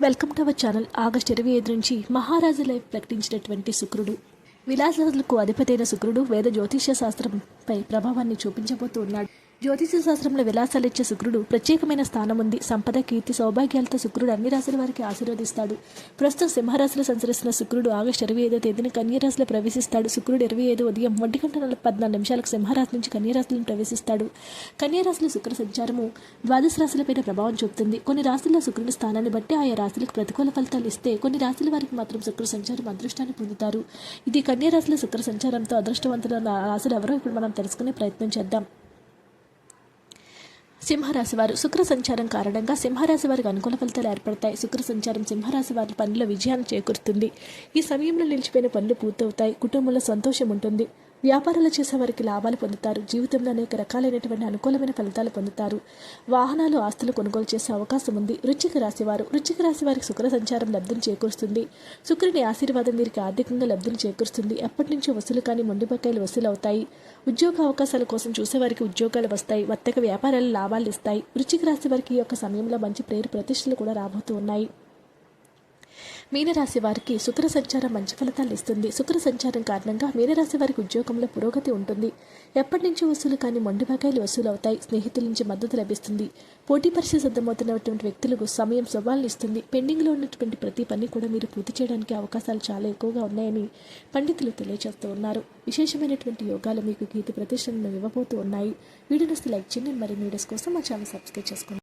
Welcome to our channel August ఇరవై ఐదు నుంచి మహారాజు లైఫ్ ప్రకటించినటువంటి శుక్రుడు. విలాసాలకు అధిపతైన శుక్రుడు వేద జ్యోతిష్య శాస్త్రంపై ప్రభావాన్ని చూపించబోతూ ఉన్నాడు జ్యోతిష శాస్త్రంలో విలాసాలిచ్చే శుక్రుడు ప్రత్యేకమైన స్థానం ఉంది సంపద కీర్తి సౌభాగ్యాలతో శుక్రుడు అన్ని రాశుల వారికి ఆశీర్వదిస్తాడు. ప్రస్తుతం సింహరాశిలో సంచరిస్తున్న శుక్రుడు ఆగస్టు ఇరవై ఐదో తేదీన కన్యరాశిలో ప్రవేశిస్తాడు. శుక్రుడు ఇరవై ఐదు ఉదయం ఒంటి గంట పద్నాలుగు నిమిషాలకు సింహరాశి నుంచి కన్యరాశిలో ప్రవేశిస్తాడు. కన్యరాశిలో శుక్ర సంచారము ద్వాదశ రాశులపైన ప్రభావం చూపుతుంది. కొన్ని రాశుల్లో శుక్రుడి స్థానాన్ని బట్టి ఆయా రాశులకు ప్రతికూల ఫలితాలు ఇస్తే కొన్ని రాశుల వారికి మాత్రం శుక్ర సంచారం అదృష్టాన్ని పొందుతారు. ఇది కన్యరాశిలో శుక్ర సంచారంతో అదృష్టవంతుల రాశులు ఎవరో ఇప్పుడు మనం తెలుసుకునే ప్రయత్నం చేద్దాం. సింహరాశి వారు శుక్ర సంచారం కారణంగా సింహరాశి వారికి అనుకూల ఫలితాలు ఏర్పడతాయి. శుక్ర సంచారం సింహరాశి వారి పనుల విజయాన్ని చేకూరుతుంది. ఈ సమయంలో నిలిచిపోయిన పనులు పూర్తవుతాయి. కుటుంబంలో సంతోషం ఉంటుంది. వ్యాపారాలు చేసే వారికి లాభాలు పొందుతారు. జీవితంలో అనేక రకాలైనటువంటి అనుకూలమైన ఫలితాలు పొందుతారు. వాహనాలు ఆస్తులు కొనుగోలు చేసే అవకాశం ఉంది. వృచ్చిక రాశివారు వృచ్చిక రాశి వారికి శుక్ర సంచారం లబ్ధిని చేకూరుస్తుంది. శుక్రుని ఆశీర్వాదం వీరికి ఆర్థికంగా లబ్ధిని చేకూరుస్తుంది. ఎప్పటి నుంచో వసూలు కానీ మొండిపక్కాయలు వసూలు అవుతాయి ఉద్యోగ అవకాశాల కోసం చూసేవారికి ఉద్యోగాలు వస్తాయి. వర్తక వ్యాపారాలు లాభాలు ఇస్తాయి. వృచ్చిక రాశి వారికి ఈ యొక్క సమయంలో మంచి ప్రేరు ప్రతిష్టలు కూడా రాబోతూ ఉన్నాయి. మీనరాశి వారికి శుక్ర సంచారం మంచి ఫలితాలు ఇస్తుంది. శుక్ర సంచారం కారణంగా మీనరాశి వారికి ఉద్యోగంలో పురోగతి ఉంటుంది. ఎప్పటి నుంచి వసూలు కానీ మొండి బకాయిలు వసూలు అవుతాయి స్నేహితుల నుంచి మద్దతు లభిస్తుంది. పోటీ పరీక్ష సిద్ధమవుతున్నటువంటి వ్యక్తులకు సమయం సవాళ్ళు ఇస్తుంది. పెండింగ్లో ఉన్నటువంటి ప్రతి పని కూడా మీరు పూర్తి చేయడానికి అవకాశాలు చాలా ఎక్కువగా ఉన్నాయని పండితులు తెలియజేస్తూ ఉన్నారు. విశేషమైనటువంటి యోగాలు మీకు కీర్తి ప్రతిష్టలను ఇవ్వబోతూ ఉన్నాయి. వీడియోస్ లైక్ చేయండి. మరి వీడియోస్ కోసం మా ఛానల్ సబ్స్క్రైబ్ చేసుకోండి.